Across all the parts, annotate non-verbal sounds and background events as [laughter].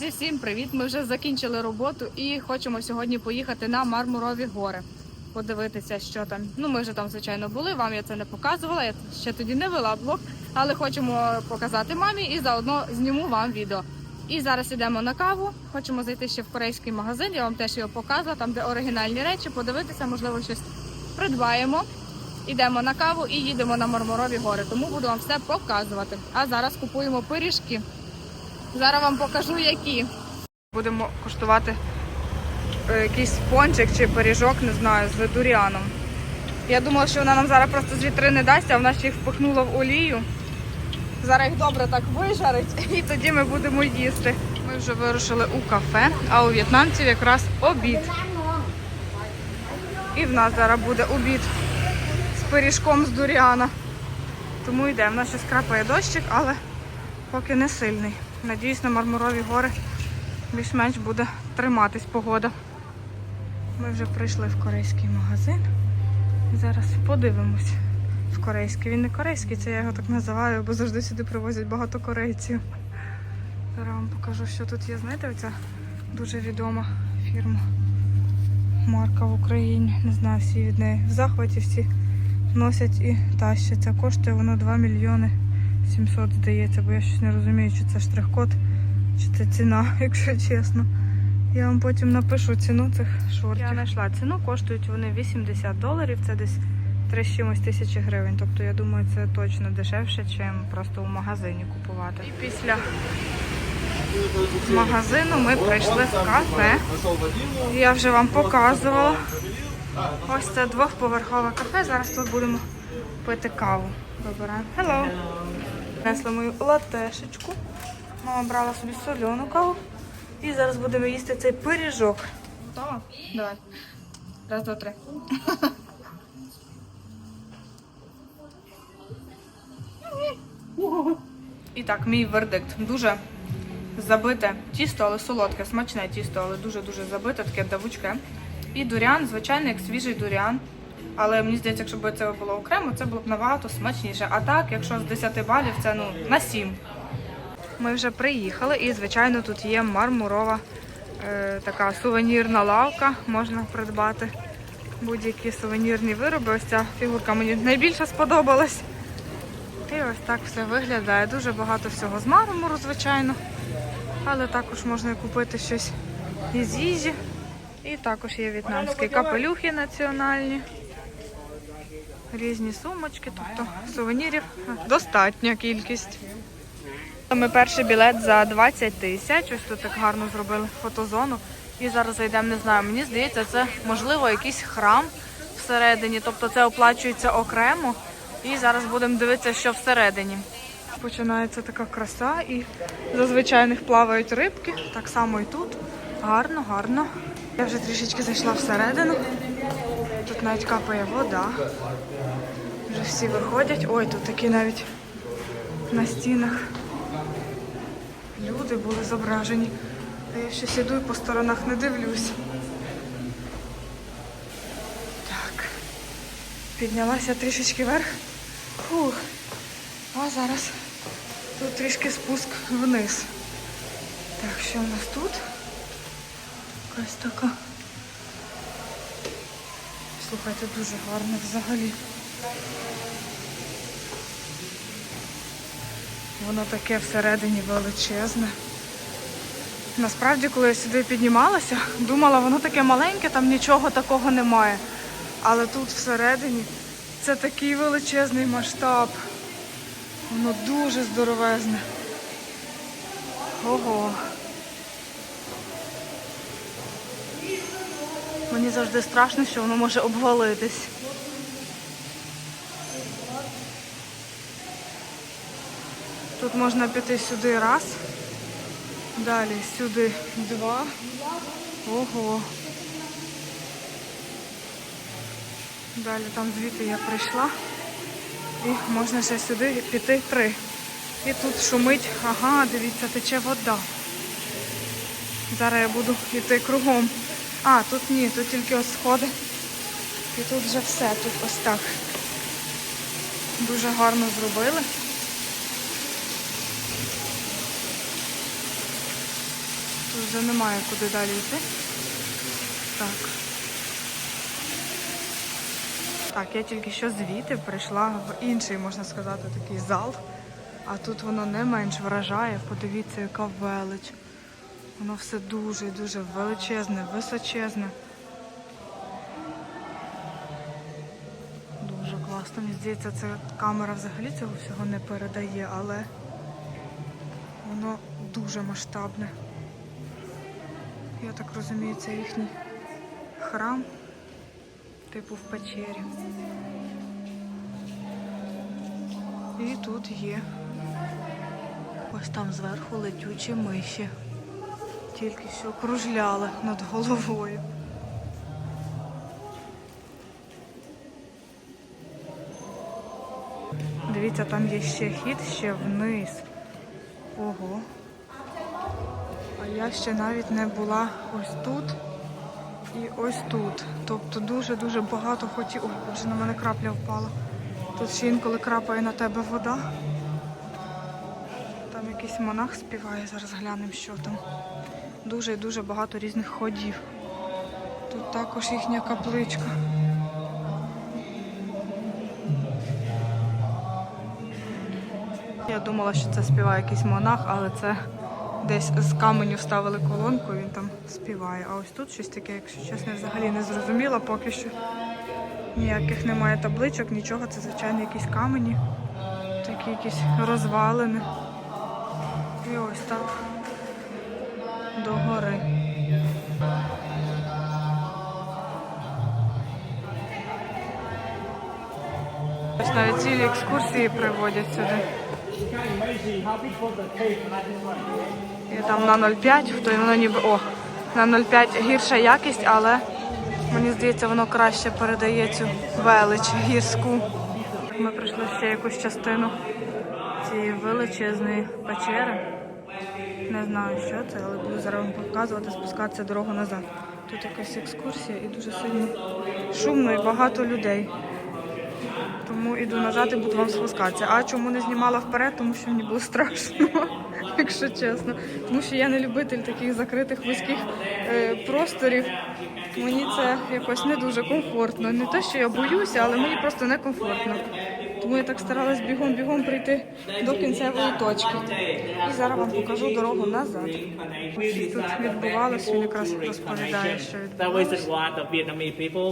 Друзі, всім привіт! Ми вже закінчили роботу і хочемо сьогодні поїхати на Мармурові гори. Подивитися, що там. Ну, ми вже там, звичайно, були. Вам я це не показувала. Я ще тоді не вела блог, але хочемо показати мамі і заодно зніму вам відео. І зараз йдемо на каву. Хочемо зайти ще в корейський магазин. Я вам теж його показувала, там де оригінальні речі, подивитися, можливо, щось придбаємо. Йдемо на каву і їдемо на Мармурові гори. Тому буду вам все показувати. А зараз купуємо пиріжки. Зараз вам покажу, які. Будемо куштувати е, якийсь пончик чи пиріжок, не знаю, з дуріаном. Я думала, що вона нам зараз просто з вітрини дасть, а вона ще їх впихнула в олію. Зараз їх добре так вижарить [laughs] і тоді ми будемо їсти. Ми вже вирушили у кафе, а у в'єтнамців якраз обід. І в нас зараз буде обід з пиріжком з дуріана. Тому йдемо. У нас ще скрапає дощик, але поки не сильний. Надіюсь, на Мармурові гори більш-менш буде триматись погода. Ми вже прийшли в корейський магазин. Зараз подивимось в корейський. Він не корейський, це я його так називаю, бо завжди сюди привозять багато корейців. Зараз вам покажу, що тут є. Знаєте, оця дуже відома фірма. Марка в Україні. Не знаю, всі від неї в захваті всі носять і тащаться. Коштує воно 2 мільйони 700, здається, бо я щось не розумію, чи це штрих-код, чи це ціна, [laughs] якщо чесно. Я вам потім напишу ціну цих шортів. Я знайшла ціну, коштують вони 80 доларів, це десь 3 з чимось тисячі гривень. Тобто я думаю, це точно дешевше, ніж просто в магазині купувати. І після магазину ми прийшли в кафе. Я вже вам показувала. Ось це двохповерхове кафе. Зараз тут будемо пити каву. Вибираємо. Hello. Принесла мою латешечку. Мама брала собі соляну каву. І зараз будемо їсти цей пиріжок. Готова? Давай. Раз, два, три. І так, мій вердикт. Дуже забите тісто, але солодке, смачне тісто, але дуже-дуже забите, таке давучке. І дуріан, звичайно, як свіжий дуріан. Але мені здається, якщо б це було окремо, це було б набагато смачніше. А так, якщо з 10 балів, це ну на 7. Ми вже приїхали і, звичайно, тут є мармурова е, така сувенірна лавка. Можна придбати будь-які сувенірні вироби. Ось ця фігурка мені найбільше сподобалась. І ось так все виглядає. Дуже багато всього з мармуру, звичайно. Але також можна купити щось із їжі. І також є в'єтнамські капелюхи національні. Різні сумочки, тобто сувенірів достатня кількість. Ми перший білет за 20 тисяч. Ось тут так гарно зробили фотозону. І зараз зайдемо, не знаю. Мені здається, це можливо якийсь храм всередині, тобто це оплачується окремо. І зараз будемо дивитися, що всередині. Починається така краса, і зазвичай них плавають рибки. Так само і тут. Гарно, гарно. Я вже трішечки зайшла всередину. Тут навіть капає вода. Вже всі виходять. Ой, тут такі навіть на стінах люди були зображені. А я щось іду і по сторонах не дивлюсь. Так. Піднялася трішечки вверх. Фух. А зараз тут трішки спуск вниз. Так, що в нас тут? Якась така. Слухайте, дуже гарно взагалі. Воно таке всередині величезне. Насправді, коли я сюди піднімалася, думала, воно таке маленьке, там нічого такого немає. Але тут всередині це такий величезний масштаб. Воно дуже здоровезне. Ого. Завжди страшно, що воно може обвалитись. Тут можна піти сюди раз, далі сюди два. Ого. Далі там звідти я прийшла. І можна ще сюди піти три. І тут шумить, ага, дивіться, тече вода. Зараз я буду йти кругом. А, тут ні, тут тільки ось сходи. І тут вже все, тут ось так. Дуже гарно зробили. Тут вже немає куди далі йти. Так. Так, я тільки що звідти прийшла в інший, можна сказати, такий зал. А тут воно не менш вражає. Подивіться, яка велич. Воно все дуже і дуже величезне, височезне. Дуже класно. Мені здається, це камера взагалі цього всього не передає, але воно дуже масштабне. Я так розумію, це їхній храм, типу в печері. І тут є ось там зверху летючі миші. Тільки що кружляли над головою. Дивіться, там є ще хід, ще вниз. Ого. А я ще навіть не була ось тут і ось тут. Тобто дуже-дуже багато хотів. Ой, вже на мене крапля впала. Тут ще інколи крапає на тебе вода. Там якийсь монах співає, зараз глянемо, що там. Дуже і дуже багато різних ходів. Тут також їхня капличка. Я думала, що це співає якийсь монах, але це десь з каменю вставили колонку, він там співає. А ось тут щось таке, якщо чесно, взагалі не зрозуміла поки що. Ніяких немає табличок, нічого, це звичайно якісь камені, такі якісь розвалини. І ось так до гори. Ось навіть цілі екскурсії приводять сюди. І там на 0,5, то воно ніби о, на 0,5 гірша якість, але мені здається, воно краще передає цю велич гірську. Ми пройшли ще якусь частину цієї величезної печери. Не знаю, що це, але буду зараз вам показувати, спускатися дорогу назад. Тут якась екскурсія і дуже сильно шумно і багато людей. Тому іду назад і буду вам спускатися. А чому не знімала вперед? Тому що мені було страшно, [laughs] якщо чесно. Тому що я не любитель таких закритих вузьких е, просторів. Мені це якось не дуже комфортно. Не те, що я боюся, але мені просто не комфортно. Тому я так старалась бігом-бігом прийти до кінцевої точки. І зараз вам покажу дорогу назад. Тут відбувалося, він якраз розповідає, що відбувалося.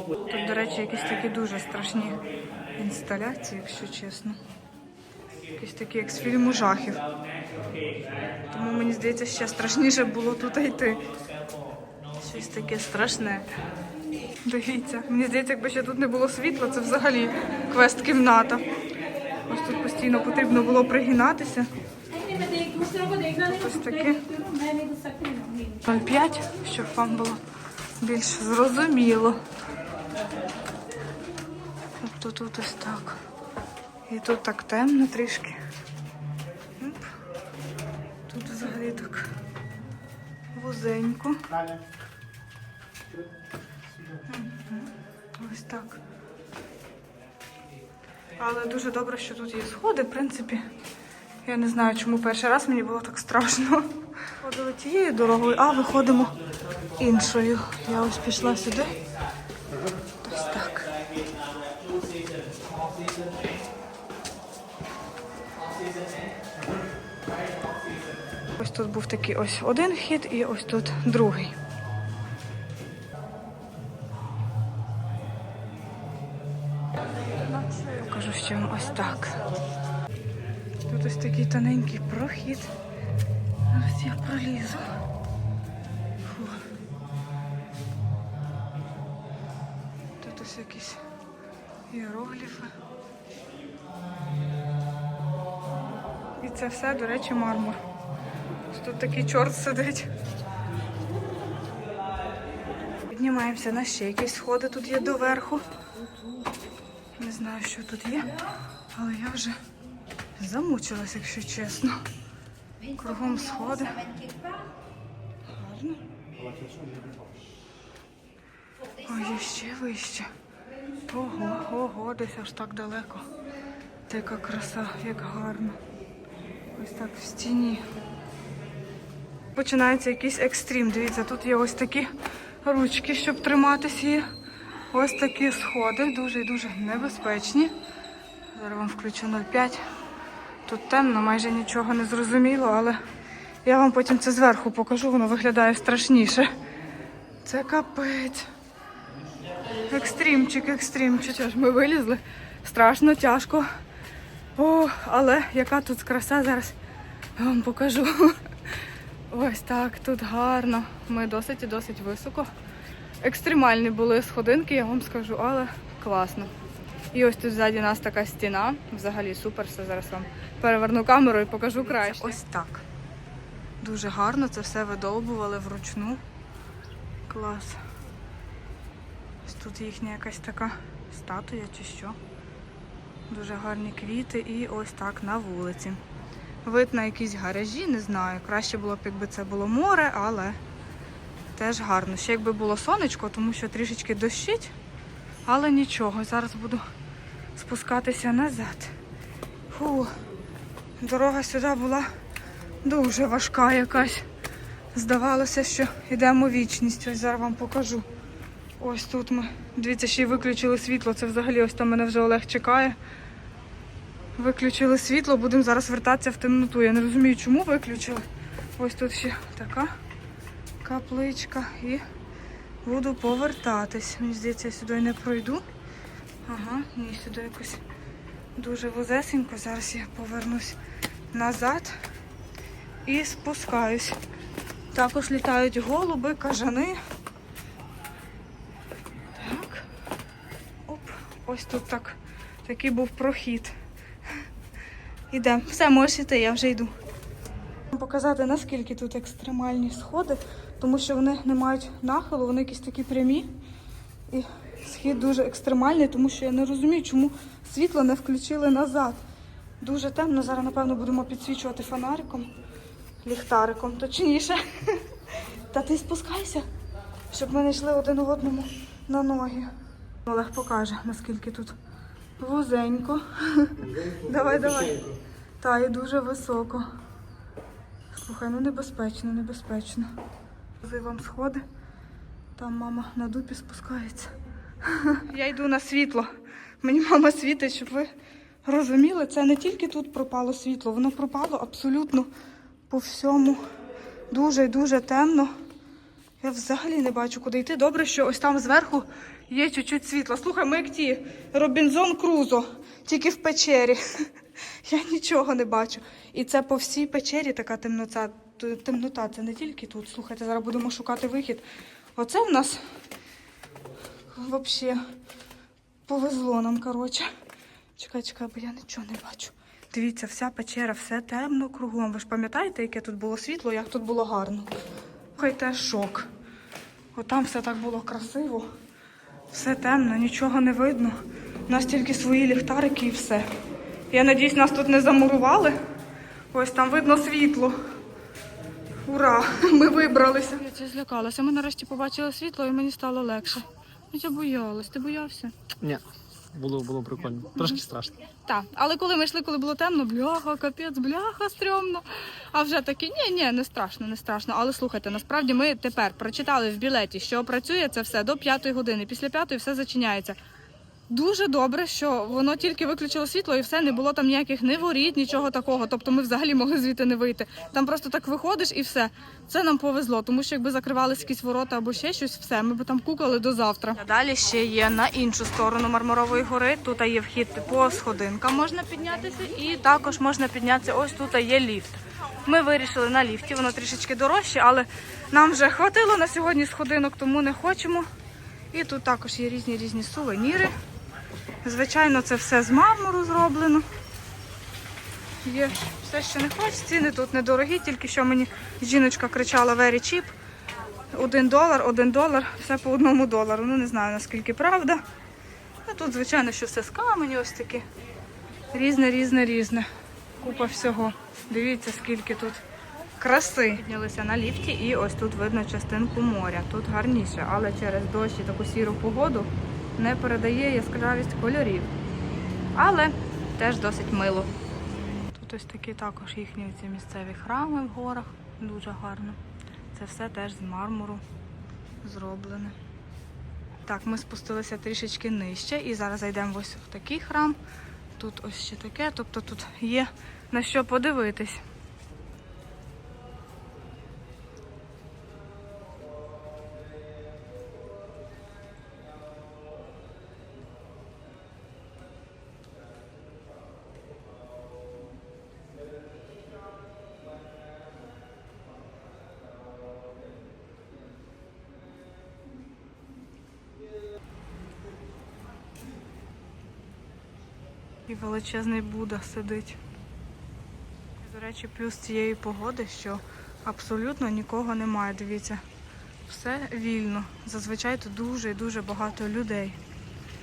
Тут, до речі, якісь такі дуже страшні інсталяції, якщо чесно. Якісь такі, як з фільму жахів. Тому мені здається, ще страшніше було тут йти. Щось таке страшне. Дивіться, мені здається, якби ще тут не було світла, це взагалі квест-кімната. Ось тут постійно потрібно було пригинатися. Ось таке. 0,5, щоб вам було більш зрозуміло. Тобто тут ось так. І тут так темно трішки. Тут взагалі так вузенько. Ось так. Але дуже добре, що тут є сходи, в принципі. Я не знаю, чому перший раз мені було так страшно. Ходили тією дорогою, а виходимо іншою. Я ось пішла сюди. Ось так. Ось тут був такий ось один вхід і ось тут другий. Покажу ще вам ось так. Тут ось такий тоненький прохід. Зараз я пролізу. Фу. Тут ось якісь іерогліфи. І це все, до речі, мармур. Ось Тут такий чорт сидить. Піднімаємося на ще якісь сходи тут є доверху. Знаю, що тут є, але я вже замучилась, якщо чесно. Кругом сходи. Гарно. Ой, є ще вище. Ого, ого, десь аж так далеко. Така краса, як гарно. Ось так в стіні. починається якийсь екстрім. Дивіться, тут є ось такі ручки, щоб триматися. І ось такі сходи, дуже і дуже небезпечні. Зараз вам включу 0,5. Тут темно, майже нічого не зрозуміло, але я вам потім це зверху покажу, воно виглядає страшніше. Це капець. Екстрімчик, екстрімчик. Ми вилізли. Страшно, тяжко. О, але яка тут краса зараз я вам покажу. Ось так, тут гарно. Ми досить і досить високо. Екстремальні були сходинки, я вам скажу, але класно. І ось тут ззаді нас така стіна. Взагалі супер. Все зараз вам переверну камеру і покажу краще. Ось так. Дуже гарно це все видовбували вручну. Клас. Ось тут їхня якась така статуя чи що. Дуже гарні квіти і ось так на вулиці. Вид на якісь гаражі, не знаю. Краще було б, якби це було море, але теж гарно. Ще якби було сонечко, тому що трішечки дощить, але нічого. Зараз буду спускатися назад. Фу. Дорога сюди була дуже важка якась. Здавалося, що йдемо вічність. Ось зараз вам покажу. Ось тут ми. Дивіться, ще й виключили світло. Це взагалі ось там мене вже Олег чекає. Виключили світло, будемо зараз вертатися в темноту. Я не розумію, чому виключили. Ось тут ще така капличка і буду повертатись. Мені здається, я сюди не пройду. Ага, ні, сюди якось дуже вузесенько. Зараз я повернусь назад і спускаюсь. Також літають голуби, кажани. Так. Оп, ось тут так. Такий був прохід. Ідемо. Все, можеш іти, я вже йду. Показати, наскільки тут екстремальні сходи, тому що вони не мають нахилу, вони якісь такі прямі. І схід дуже екстремальний, тому що я не розумію, чому світло не включили назад. Дуже темно. Зараз, напевно, будемо підсвічувати фонариком, ліхтариком, точніше. [laughs] Та ти спускайся, щоб ми не йшли один одному на ноги. Олег покаже, наскільки тут вузенько. [laughs] Давай, давай. Та і дуже високо. Слухай, ну небезпечно, небезпечно. Вам сходи. Там мама на дупі спускається. [laughs] Я йду на світло. Мені мама світить, щоб ви розуміли, це не тільки тут пропало світло, воно пропало абсолютно по всьому. Дуже і дуже темно. Я взагалі не бачу, куди йти. Добре, що ось там зверху є чуть-чуть світла. Слухай, ми як ті Робінзон Крузо, тільки в печері. [laughs] [laughs] Я нічого не бачу. І це по всій печері така темнота. Темнота, це не тільки тут. Слухайте, зараз будемо шукати вихід. Оце в нас взагалі повезло нам, коротше. Чекай, чекай, бо я нічого не бачу. Дивіться, вся печера, все темно кругом. Ви ж пам'ятаєте, яке тут було світло, як тут було гарно. Слухайте, шок. Отам все так було красиво. Все темно, нічого не видно. У нас тільки свої ліхтарики і все. Я надіюсь, нас тут не замурували. Ось там видно світло. Ура! Ми вибралися. Я це злякалася. Ми нарешті побачили світло і мені стало легше. Я боялась. Ти боявся? Ні, було, було прикольно. Трошки страшно. Так, але коли ми йшли, коли було темно, бляха, капець, бляха, стрьомно. А вже таки, ні, ні, не страшно, не страшно. Але слухайте, насправді ми тепер прочитали в білеті, що працює це все до п'ятої години. Після п'ятої все зачиняється. Дуже добре, що воно тільки виключило світло і все, не було там ніяких не воріт, нічого такого. Тобто ми взагалі могли звідти не вийти. Там просто так виходиш і все. Це нам повезло, тому що якби закривались якісь ворота або ще щось, все, ми б там кукали до завтра. Далі ще є на іншу сторону Мармурової гори. Тут є вхід по сходинкам, можна піднятися, і також можна піднятися. Ось тут є ліфт. Ми вирішили на ліфті, воно трішечки дорожче, але нам вже хватило на сьогодні сходинок, тому не хочемо. І тут також є різні різні сувеніри. Звичайно, це все з мармуру зроблено. Є все, що не хочеш. Ціни тут недорогі, тільки що мені жіночка кричала very cheap. Один долар, один долар, все по одному долару. Ну не знаю наскільки правда. А тут, звичайно, що все з каменю, ось таке. Різне, різне, різне. Купа всього. Дивіться, скільки тут краси. Піднялися на ліфті і ось тут видно частинку моря. Тут гарніше, але через дощ і таку сіру погоду не передає яскравість кольорів. Але теж досить мило. Тут ось такі також їхні ці місцеві храми в горах. Дуже гарно. Це все теж з мармуру зроблене. Так, ми спустилися трішечки нижче і зараз зайдемо ось в такий храм. Тут ось ще таке, тобто тут є на що подивитись. І величезний Буда сидить. До речі, плюс цієї погоди, що абсолютно нікого немає. Дивіться, все вільно. Зазвичай тут дуже і дуже багато людей.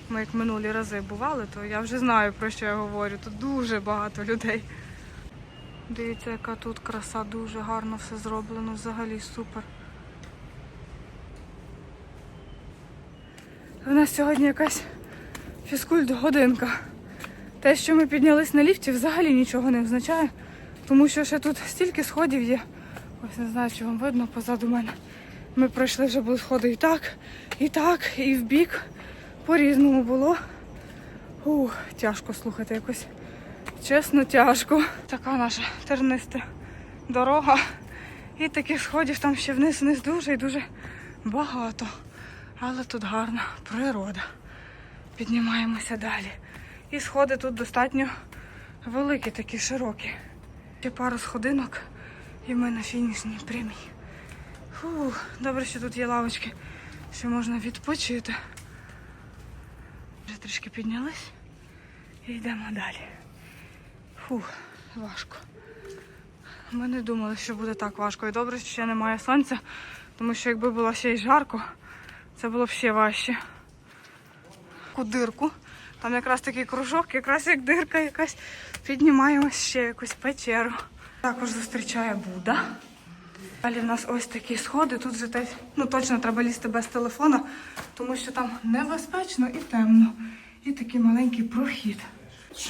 Ми як минулі рази бували, то я вже знаю про що я говорю. Тут дуже багато людей. Дивіться, яка тут краса, дуже гарно все зроблено, взагалі супер. У нас сьогодні якась фізкульт-годинка. Те, що ми піднялись на ліфті, взагалі нічого не означає, тому що ще тут стільки сходів є. Ось не знаю, чи вам видно позаду мене. Ми пройшли вже були сходи і так, і так, і в бік. По-різному було. Ух, тяжко слухати якось. Чесно, тяжко. Така наша терниста дорога. І таких сходів там ще вниз-вниз дуже і дуже багато. Але тут гарна природа. Піднімаємося далі. І сходи тут достатньо великі, такі широкі. Ще пару сходинок і ми на фінішній прямій. Фу, добре, що тут є лавочки, що можна відпочити. Вже трішки піднялись і йдемо далі. Фу, важко. Ми не думали, що буде так важко. І добре, що ще немає сонця, тому що якби було ще й жарко, це було б ще важче. Таку дирку. Там якраз такий кружок, якраз як дирка якась. Піднімаємось ще якусь печеру. Також зустрічає Буда. Далі в нас ось такі сходи. Тут вже теж, ну точно треба лізти без телефона, тому що там небезпечно і темно. І такий маленький прохід.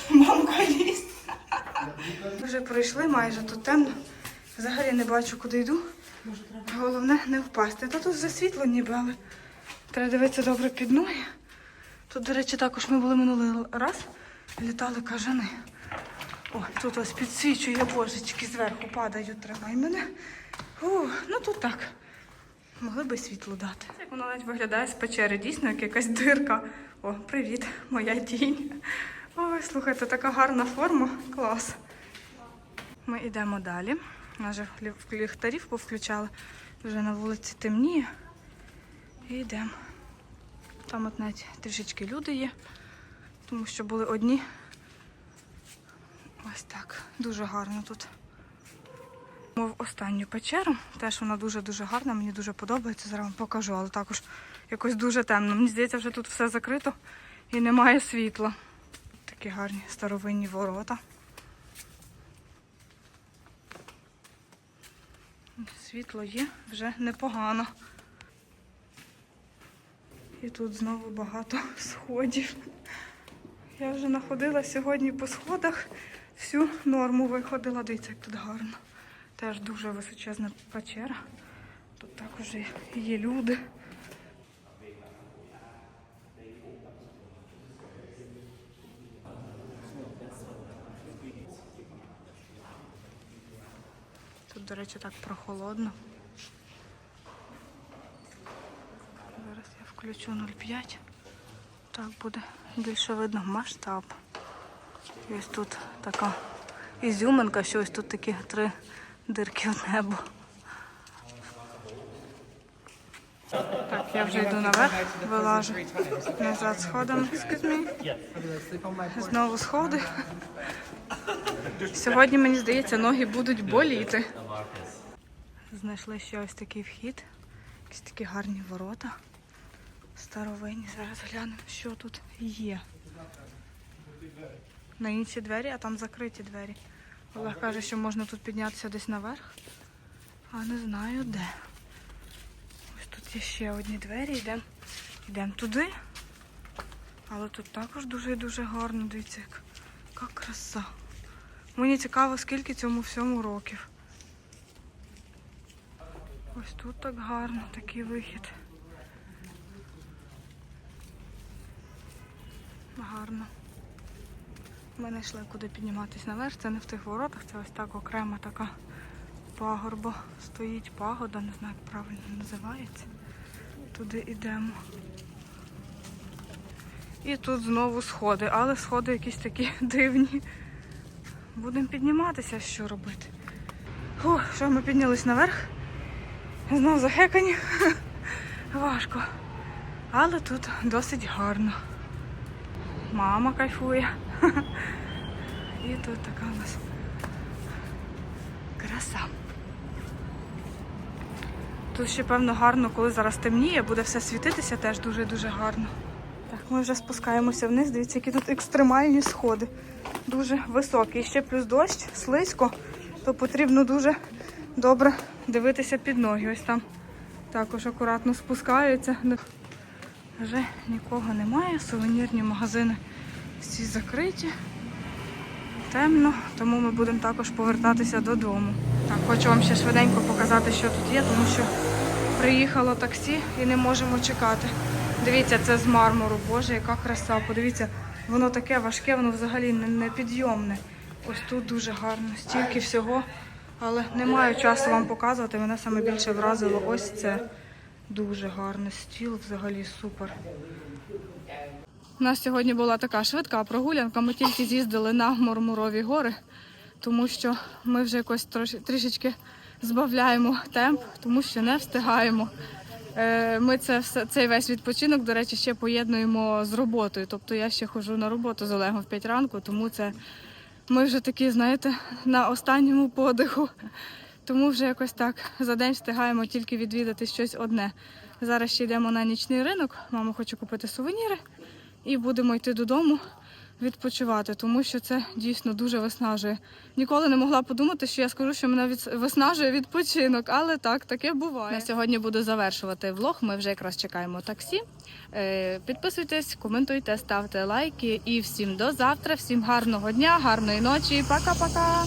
Мамка лізь. Вже пройшли майже тут темно. Взагалі не бачу, куди йду. Головне не впасти. Та тут вже світло ніби, але треба дивитися добре під ноги. Тут, до речі, також ми були минулий раз. Літали кажани. О, тут ось підсвічує божечки, зверху падають, тримай мене. О, ну тут так. Могли би світло дати. Як воно навіть виглядає з печери, дійсно, як якась дирка. О, привіт, моя тінь. Ой, слухайте, така гарна форма. Клас. Ми йдемо далі. Нас вже ліхтарів повключали. Вже на вулиці темніє. І йдемо. Там от навіть трішечки люди є, тому що були одні. Ось так. Дуже гарно тут. Мов останню печеру. Теж вона дуже-дуже гарна, мені дуже подобається. Зараз вам покажу, але також якось дуже темно. Мені здається, вже тут все закрито і немає світла. Такі гарні старовинні ворота. Світло є вже непогано. І тут знову багато [laughs] сходів. Я вже находила сьогодні по сходах, всю норму виходила. Дивіться, як тут гарно. Теж дуже височезна печера. Тут також є люди. Тут, до речі, так прохолодно. Зараз я включу 0,5. Так буде більше видно масштаб. Ось тут така ізюминка, що ось тут такі три дирки в небо. Так, я вже йду наверх, вилажу назад. Excuse. Знову сходи. Сьогодні, мені здається, ноги будуть боліти. Знайшли ще ось такий вхід. Якісь такі гарні ворота. Старовинні. Зараз глянемо, що тут є. На інші двері, а там закриті двері. Олег каже, що можна тут піднятися десь наверх, а не знаю де. Ось тут є ще одні двері, йдемо йдем туди. Але тут також дуже і дуже гарно, дивіться, як, яка краса. Мені цікаво, скільки цьому всьому років. Ось тут так гарно, такий вихід. Гарно. Ми не йшли куди підніматись наверх. Це не в тих воротах, це ось так окрема така пагорба. Стоїть пагода, не знаю, як правильно називається. Туди йдемо. І тут знову сходи, але сходи якісь такі [laughs] дивні. Будемо підніматися, що робити. Фу, що ми піднялись наверх. Знов захекані. [laughs] Важко. Але тут досить гарно. Мама кайфує. [laughs] І тут така у нас краса. Тут ще, певно, гарно, коли зараз темніє, буде все світитися теж дуже-дуже гарно. Так, ми вже спускаємося вниз. Дивіться, які тут екстремальні сходи. Дуже високі. І ще плюс дощ, слизько, то потрібно дуже добре дивитися під ноги. Ось там також акуратно спускаються. Вже нікого немає, сувенірні магазини всі закриті. Темно, тому ми будемо також повертатися додому. Так, хочу вам ще швиденько показати, що тут є, тому що приїхало таксі і не можемо чекати. Дивіться, це з мармуру. Боже, яка краса. Подивіться, воно таке важке, воно взагалі не- непідйомне. Ось тут дуже гарно, стільки всього. Але не маю часу вам показувати. Мене саме більше вразило ось це. Дуже гарний стіл, взагалі супер. У нас сьогодні була така швидка прогулянка. Ми тільки з'їздили на Мурмурові гори, тому що ми вже якось трішечки збавляємо темп, тому що не встигаємо. Е, Ми це цей весь відпочинок, до речі, ще поєднуємо з роботою. Тобто я ще ходжу на роботу з Олегом в 5 ранку, тому це ми вже такі, знаєте, на останньому подиху. Тому вже якось так за день встигаємо тільки відвідати щось одне. Зараз ще йдемо на нічний ринок. Мама хоче купити сувеніри і будемо йти додому відпочивати, тому що це дійсно дуже виснажує. Ніколи не могла подумати, що я скажу, що мене виснажує відпочинок, але так, таке буває. На сьогодні буду завершувати влог. Ми вже якраз чекаємо таксі. Е, Підписуйтесь, коментуйте, ставте лайки і всім до завтра. Всім гарного дня, гарної ночі. Пока-пока.